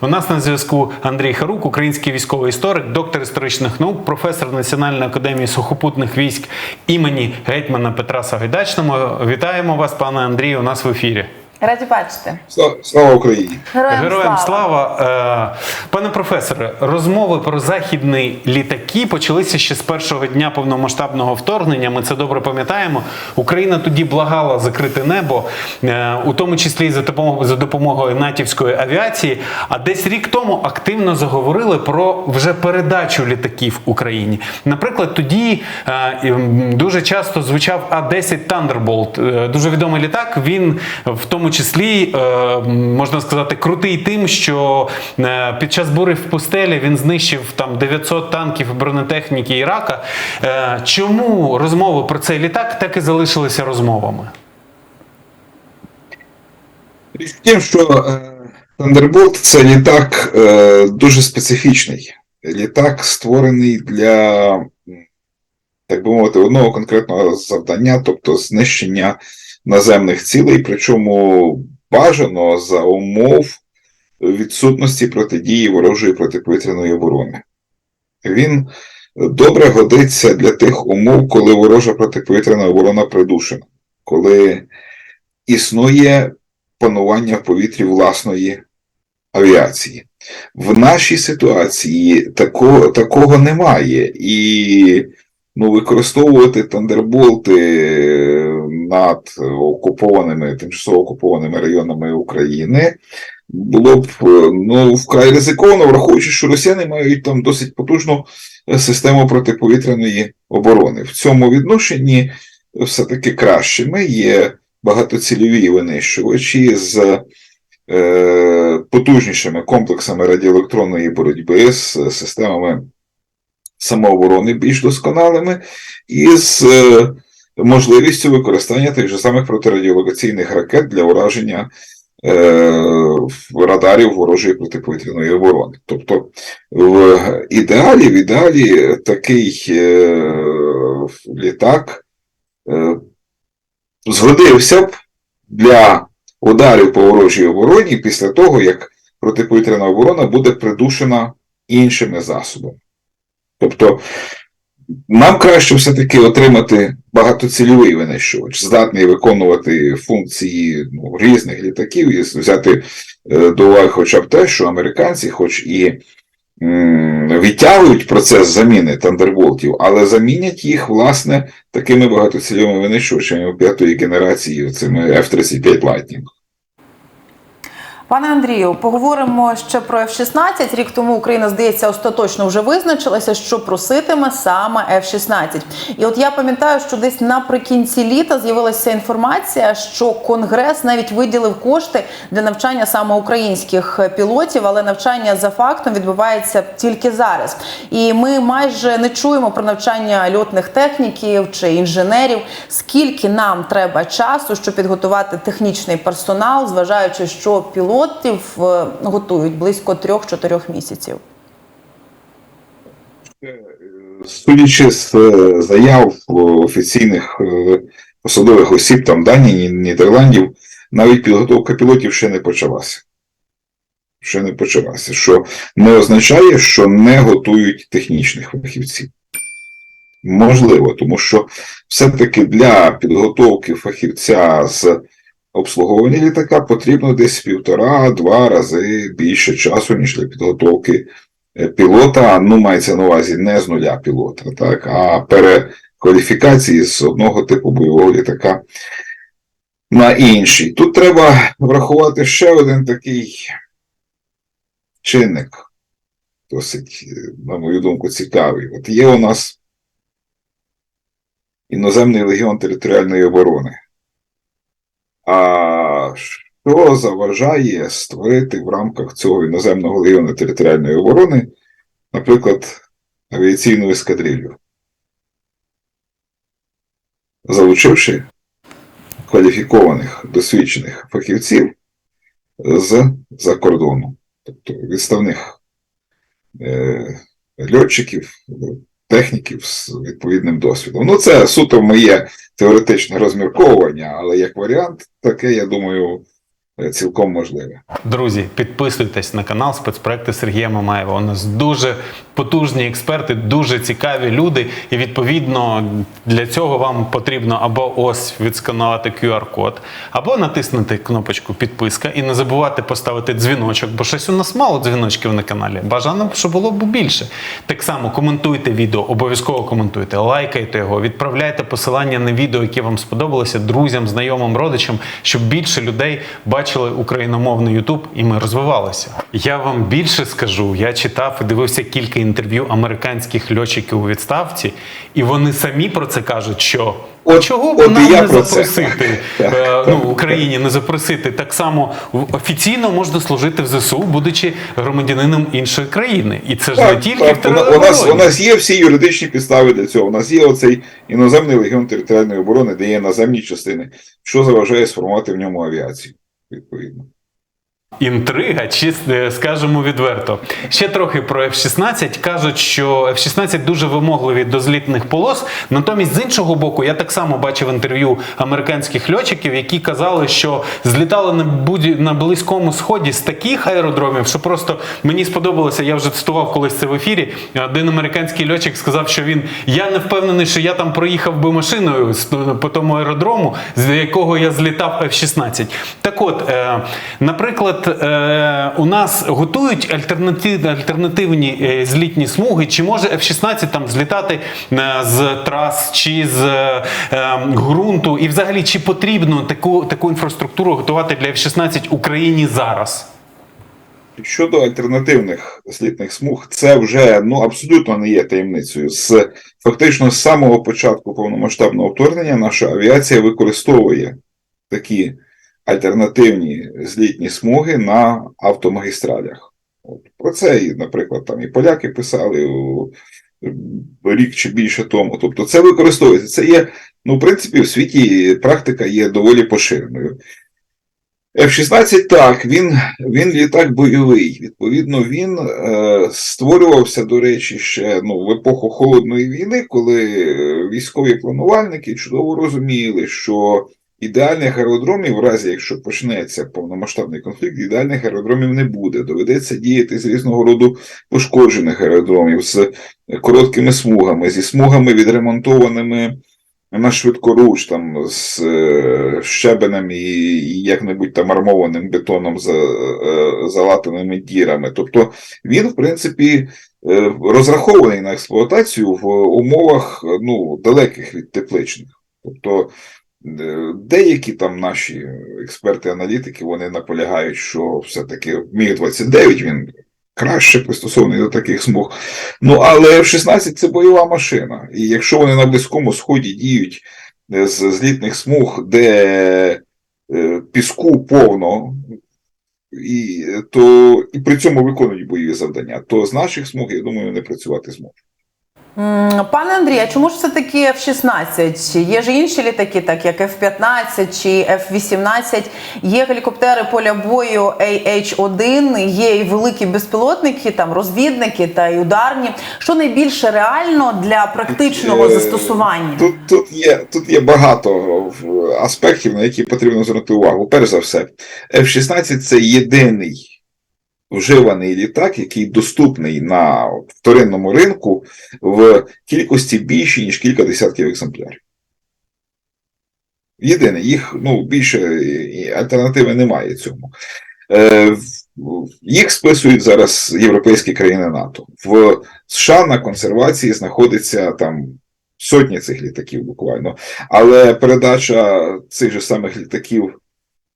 У нас на зв'язку Андрій Харук, український військовий історик, доктор історичних наук, професор Національної академії сухопутних військ імені гетьмана Петра Сагайдачного. Вітаємо вас, пане Андрію, у нас в ефірі. Раді бачити. Слава, слава Україні! Героям, Героям слава. Е, Пане професоре, розмови про західні літаки почалися ще з першого дня повномасштабного вторгнення. Ми це добре пам'ятаємо. Україна тоді благала закрити небо, е, у тому числі і за допомогою за допомогою натівської авіації. А десь рік тому активно заговорили про вже передачу літаків Україні. Наприклад, тоді е, дуже часто звучав А-10 Thunderbolt. Дуже відомий літак. Він в тому числі е, можна сказати крутий тим, що е, під час бури в пустелі він знищив там 900 танків бронетехніки Ірака. Е, Чому розмови про цей літак так і залишилися розмовами? Річ в тім, що Thunderbolt це літак дуже специфічний. Літак створений для, так би мовити, одного конкретного завдання, тобто знищення наземних цілей, причому бажано за умов відсутності протидії ворожої протиповітряної оборони. Він добре годиться для тих умов, коли ворожа протиповітряна оборона придушена, коли існує панування в повітрі власної авіації. В нашій ситуації такого, такого немає. І ну, використовувати тандерболти над окупованими, тимчасово окупованими районами України було б е, ну, вкрай ризиковано, враховуючи, що росіяни мають там досить потужну е, систему протиповітряної оборони. В цьому відношенні все-таки кращими є багатоцільові винищувачі з е, потужнішими комплексами радіоелектронної боротьби, з системами самооборони більш досконалими, і з е, можливістю використання тих же самих протирадіолокаційних ракет для ураження е, радарів ворожої протиповітряної оборони. Тобто, в ідеалі, в ідеалі такий е, літак е, згодився б для ударів по ворожій обороні після того, як протиповітряна оборона буде придушена іншими засобами. Тобто, нам краще все-таки отримати багатоцільовий винищувач, здатний виконувати функції ну, різних літаків, і взяти е, до уваги хоча б те, що американці, хоч і відтягують процес заміни тандерболтів, але замінять їх, власне, такими багатоцільовими винищувачами п'ятої генерації, цими F-35 Lightning. Пане Андрію, поговоримо ще про F-16. Рік тому Україна, здається, остаточно вже визначилася, що проситиме саме F-16. І от я пам'ятаю, що десь наприкінці літа з'явилася інформація, що Конгрес навіть виділив кошти для навчання саме українських пілотів, але навчання за фактом відбувається тільки зараз. І ми майже не чуємо про навчання льотних техніків чи інженерів. Скільки нам треба часу, щоб підготувати технічний персонал, зважаючи, що пілотів е, готують близько 3-4 місяців. Судячи з е, заяв е, офіційних е, посадових осіб там Данії, Нідерландів, навіть підготовка пілотів ще не почалася. Ще не почалася, що не означає, що не готують технічних фахівців. Можливо, тому що все-таки для підготовки фахівця з обслуговування літака потрібно десь півтора-два рази більше часу, ніж для підготовки е, пілота. Ну, мається на увазі не з нуля пілота, так, а перекваліфікації з одного типу бойового літака на інший. Тут треба врахувати ще один такий чинник, досить, е, на мою думку, цікавий. От є у нас іноземний легіон територіальної оборони. А що заважає створити в рамках цього іноземного легіону територіальної оборони, наприклад, авіаційну ескадрилью? Залучивши кваліфікованих досвідчених фахівців з-за кордону, тобто відставних е, льотчиків, техніків з відповідним досвідом. Ну, це суто моє теоретичне розмірковування, але як варіант, таке, я думаю, цілком можливе. Друзі, підписуйтесь на канал спецпроекти Сергія Мамаєва. У нас дуже потужні експерти, дуже цікаві люди. І відповідно для цього вам потрібно або ось відсканувати QR-код, або натиснути кнопочку підписка і не забувати поставити дзвіночок, бо щось у нас мало дзвіночків на каналі. Бажано, щоб було б більше. Так само коментуйте відео, обов'язково коментуйте, лайкайте його, відправляйте посилання на відео, які вам сподобалися друзям, знайомим, родичам, щоб більше людей бачили україномовний Ютуб і ми розвивалися. Я вам більше скажу. Я читав і дивився кілька інтерв'ю американських льотчиків у відставці, і вони самі про це кажуть, що. От- Чого б нам не запросити е, ну, Україні не запросити так само офіційно можна служити в ЗСУ, будучи громадянином іншої країни, і це ж не тільки в у, у, нас, у нас є всі юридичні підстави для цього. У нас є оцей іноземний легіон територіальної оборони, де є наземні частини, що заважає сформувати в ньому авіацію. Відповідно. Інтрига, чи е, скажемо відверто. Ще трохи про F-16. Кажуть, що F-16 дуже вимогливі до злітних полос. Натомість, з іншого боку, я так само бачив інтерв'ю американських льотчиків, які казали, що злітали на будь на близькому сході з таких аеродромів, що просто мені сподобалося. Я вже цитував колись це в ефірі. Один американський льотчик сказав, що він я не впевнений, що я там проїхав би машиною по тому аеродрому, з якого я злітав F-16. Так от, е, е, у нас готують альтернатив, альтернативні е, злітні смуги. Чи може F-16 там злітати е, з трас чи з е, е, ґрунту? І взагалі, чи потрібно таку, таку інфраструктуру готувати для F-16 Україні зараз? Щодо альтернативних злітних смуг, це вже ну абсолютно не є таємницею. З фактично з самого початку повномасштабного вторгнення наша авіація використовує такі альтернативні злітні смуги на автомагістралях. От. Про це, наприклад, там і поляки писали рік чи більше тому. Тобто це використовується. Це є, ну, в принципі, в світі практика є доволі поширеною. F-16 так, він, він літак бойовий. Відповідно, він е, створювався, до речі, ще ну, в епоху холодної війни, коли е, військові планувальники чудово розуміли, що ідеальних аеродромів, в разі якщо почнеться повномасштабний конфлікт, ідеальних аеродромів не буде. Доведеться діяти з різного роду пошкоджених аеродромів, з короткими смугами, зі смугами відремонтованими на швидкоруч, там з е, щебенем і, як-небудь там армованим бетоном за е, залатаними дірами. Тобто він, в принципі, е, розрахований на експлуатацію в умовах ну, далеких від тепличних. Тобто деякі там наші експерти-аналітики вони наполягають, що все-таки Міг-29 він краще пристосований до таких смуг. Ну, але F-16 це бойова машина. І якщо вони на Близькому Сході діють е, з злітних смуг, де е, піску повно, і, то, і при цьому виконують бойові завдання, то з наших смуг, я думаю, не працювати зможуть. Пане Андрій, а чому ж це таки F-16? Є ж інші літаки, так як F-15 чи F-18, є гелікоптери поля бою AH-1, є і великі безпілотники, там розвідники та й ударні. Що найбільше реально для практичного Е, застосування? Тут, тут, є, тут є багато аспектів, на які потрібно звернути увагу. Перш за все, F-16 це єдиний вживаний літак, який доступний на вторинному ринку в кількості більшій, ніж кілька десятків екземплярів. Єдине, їх ну, більше альтернативи немає цьому. Е, їх списують зараз європейські країни НАТО. В США на консервації знаходиться там сотні цих літаків буквально. Але передача цих же самих літаків е,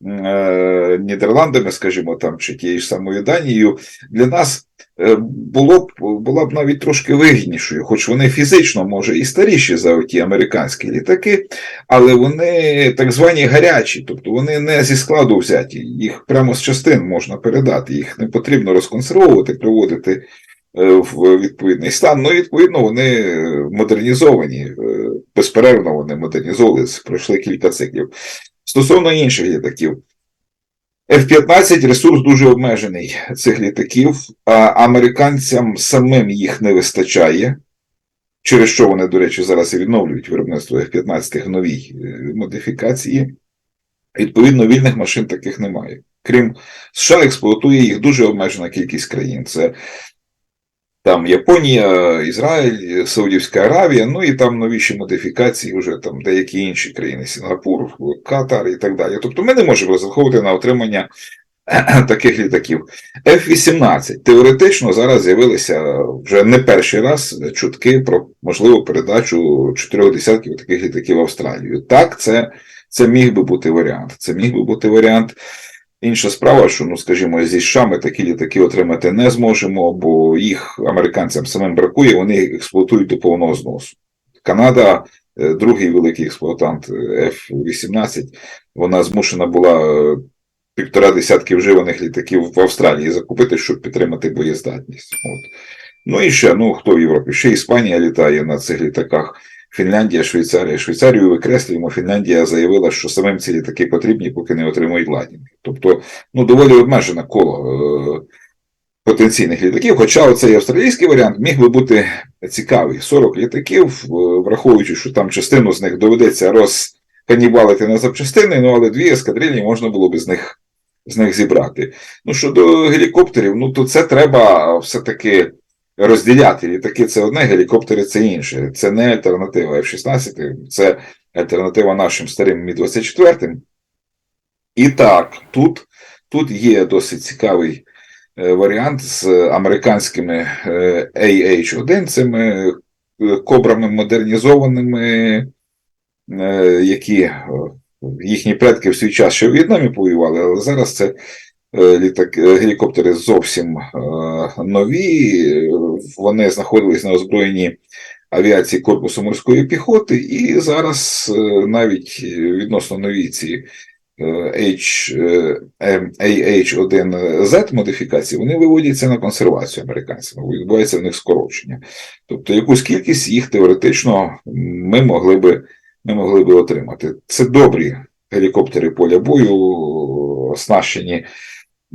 Нідерландами, скажімо, там, чи тією ж самою Данією, для нас е, було б, була б навіть трошки вигіднішою, хоч вони фізично, може, і старіші за ті американські літаки, але вони так звані гарячі, тобто вони не зі складу взяті, їх прямо з частин можна передати, їх не потрібно розконсервовувати, приводити е, в відповідний стан. Ну, відповідно, вони модернізовані, е, безперервно вони модернізовувалися, пройшли кілька циклів. Стосовно інших літаків, F-15 ресурс дуже обмежений цих літаків, а американцям самим їх не вистачає, через що вони, до речі, зараз і відновлюють виробництво F-15 в новій е, модифікації. Відповідно, вільних машин таких немає. Крім США, експлуатує їх дуже обмежена кількість країн. Це там Японія, Ізраїль, Саудівська Аравія, ну і там новіші модифікації, вже там деякі інші країни, Сінгапур, Катар і так далі. Тобто ми не можемо розраховувати на отримання таких літаків. F-18 теоретично зараз з'явилися вже не перший раз чутки про можливу передачу чотирьох десятків таких літаків в Австралію. Так, це, це міг би бути варіант. Це міг би бути варіант. Інша справа, що, ну скажімо, зі США ми такі літаки отримати не зможемо, бо їх американцям самим бракує, вони їх експлуатують до повного зносу. Канада, е, другий великий експлуатант е, F-18, вона змушена була е, півтора десятки вживаних літаків в Австралії закупити, щоб підтримати боєздатність. От. Ну і ще, ну хто в Європі? Ще Іспанія літає на цих літаках. Фінляндія, Швейцарія. Швейцарію викреслюємо. Фінляндія заявила, що самим ці літаки потрібні, поки не отримують ладінги. Тобто, ну, доволі обмежене коло е, потенційних літаків. Хоча оцей австралійський варіант міг би бути цікавий. 40 літаків, е, враховуючи, що там частину з них доведеться розканібалити на запчастини, ну але дві ескадрильні можна було б з них, з них зібрати. Ну, щодо гелікоптерів, ну то це треба все-таки розділяти. Літаки це одне, гелікоптери це інше. Це не альтернатива F-16, це альтернатива нашим старим Мі-24. І так, тут, тут є досить цікавий е, варіант з американськими е, AH-1, цими е, кобрами модернізованими, які їхні предки в свій час ще в В'єтнамі повоювали, але зараз це літак, е, гелікоптери зовсім е, нові. е, Вони знаходились на озброєнні авіації Корпусу морської піхоти, і зараз е, навіть відносно нові ці е, H, е, М- AH-1Z модифікації, вони виводяться на консервацію американцями, відбувається в них скорочення. Тобто якусь кількість їх теоретично ми могли би, ми могли би отримати. Це добрі гелікоптери поля бою, оснащені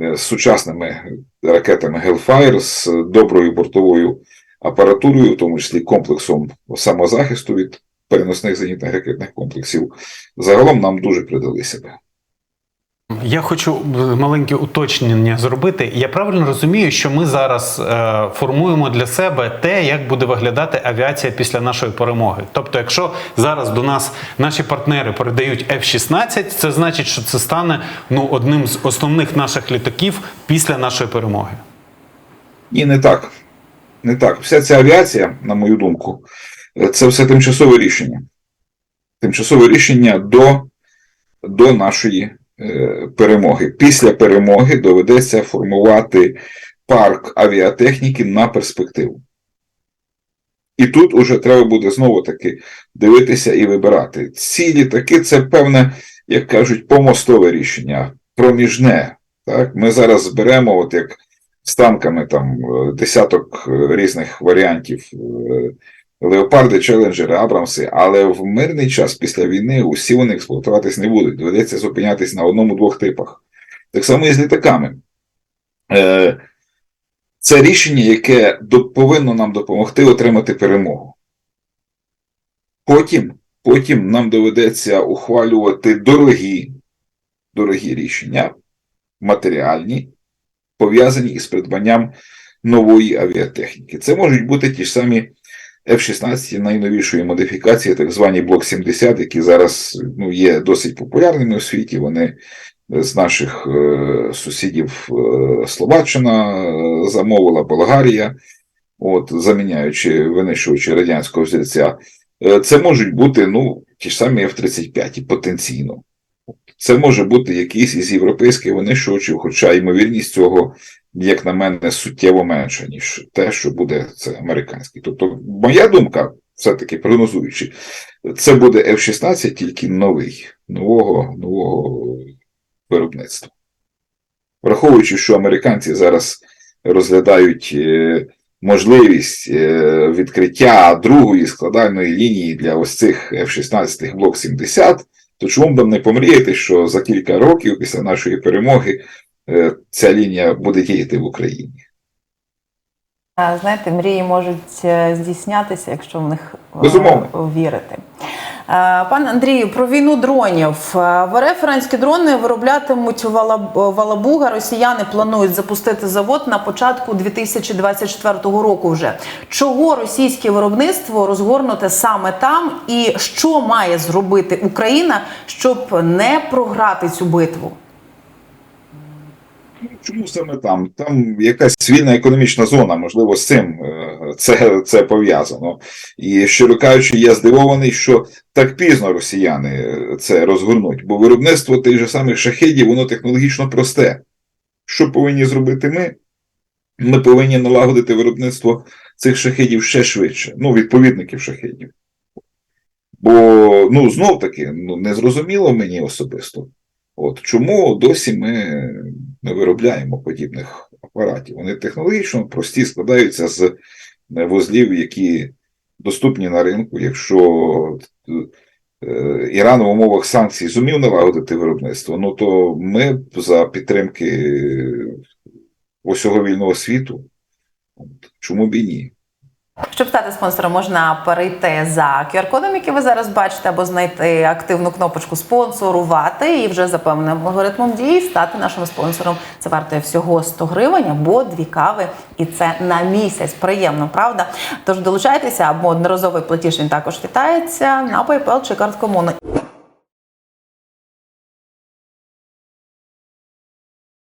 е, сучасними ракетами Hellfire з доброю бортовою апаратурою, в тому числі комплексом самозахисту від переносних зенітних ракетних комплексів. Загалом нам дуже придали себе. Я хочу маленьке уточнення зробити. Я правильно розумію, що ми зараз е, формуємо для себе те, як буде виглядати авіація після нашої перемоги. Тобто, якщо зараз до нас наші партнери передають F-16, це значить, що це стане ну одним з основних наших літаків після нашої перемоги. Ні, не так. Не так. Вся ця авіація, на мою думку, е, це все тимчасове рішення. Тимчасове рішення до, до нашої е, перемоги. Після перемоги доведеться формувати парк авіатехніки на перспективу. І тут уже треба буде знову таки дивитися і вибирати. Ці літаки це певне, як кажуть, помостове рішення, проміжне. Так? Ми зараз зберемо, от як з танками там е, десяток е, різних варіантів. Леопарди, челенджери, Абрамси, але в мирний час після війни усі вони експлуатуватись не будуть. Доведеться зупинятись на одному-двох типах. Так само і з літаками. Е, Це рішення, яке повинно нам допомогти отримати перемогу. Потім, потім нам доведеться ухвалювати дорогі, дорогі рішення, матеріальні, пов'язані із придбанням нової авіатехніки. Це можуть бути ті ж самі F-16 найновішої модифікації, так звані Блок 70, які зараз ну, є досить популярними у світі. Вони з наших е, сусідів е, Словаччина е, замовила Болгарія, от, заміняючи винищувачі радянського взірця. Е, це можуть бути ну, ті ж самі F-35 потенційно. Це може бути якийсь із європейських винищувачів, хоча ймовірність цього, як на мене, суттєво менша, ніж те, що буде це американський. Тобто, моя думка, все-таки прогнозуючи, це буде F-16, тільки новий, нового, нового виробництва. Враховуючи, що американці зараз розглядають е, можливість е, відкриття другої складальної лінії для ось цих F-16 блок 70, то чому б нам не помріяти, що за кілька років після нашої перемоги ця лінія буде діяти в Україні? Знаєте, мрії можуть е, здійснятися, якщо в них е, Безумовно. вірити. Пане Андрію, про війну дронів. Е, В РФ іранські дрони вироблятимуть Валабуга. Росіяни планують запустити завод на початку 2024 року. Вже чого російське виробництво розгорнуте саме там, і що має зробити Україна, щоб не програти цю битву? Чому саме там? Там якась вільна економічна зона, можливо, з цим е, це, це пов'язано. І щиро кажучи, я здивований, що так пізно росіяни е, це розгорнуть, бо виробництво тих же самих шахедів, воно технологічно просте. Що повинні зробити ми? Ми повинні налагодити виробництво цих шахедів ще швидше, ну, відповідників шахедів. Бо, ну, знов таки, ну, не зрозуміло мені особисто. От чому досі ми не виробляємо подібних апаратів? Вони технологічно прості, складаються з вузлів, які доступні на ринку. Якщо е, Іран в умовах санкцій зумів налагодити виробництво, ну то ми за підтримки усього вільного світу. Чому б і ні? Щоб стати спонсором, можна перейти за QR-кодом, який ви зараз бачите, або знайти активну кнопочку спонсорувати і вже за певним алгоритмом дій стати нашим спонсором. Це вартує всього 100 гривень або дві кави, і це на місяць. Приємно, правда? Тож долучайтеся або одноразовий платіж він також вітається на PayPal чи картку Моно.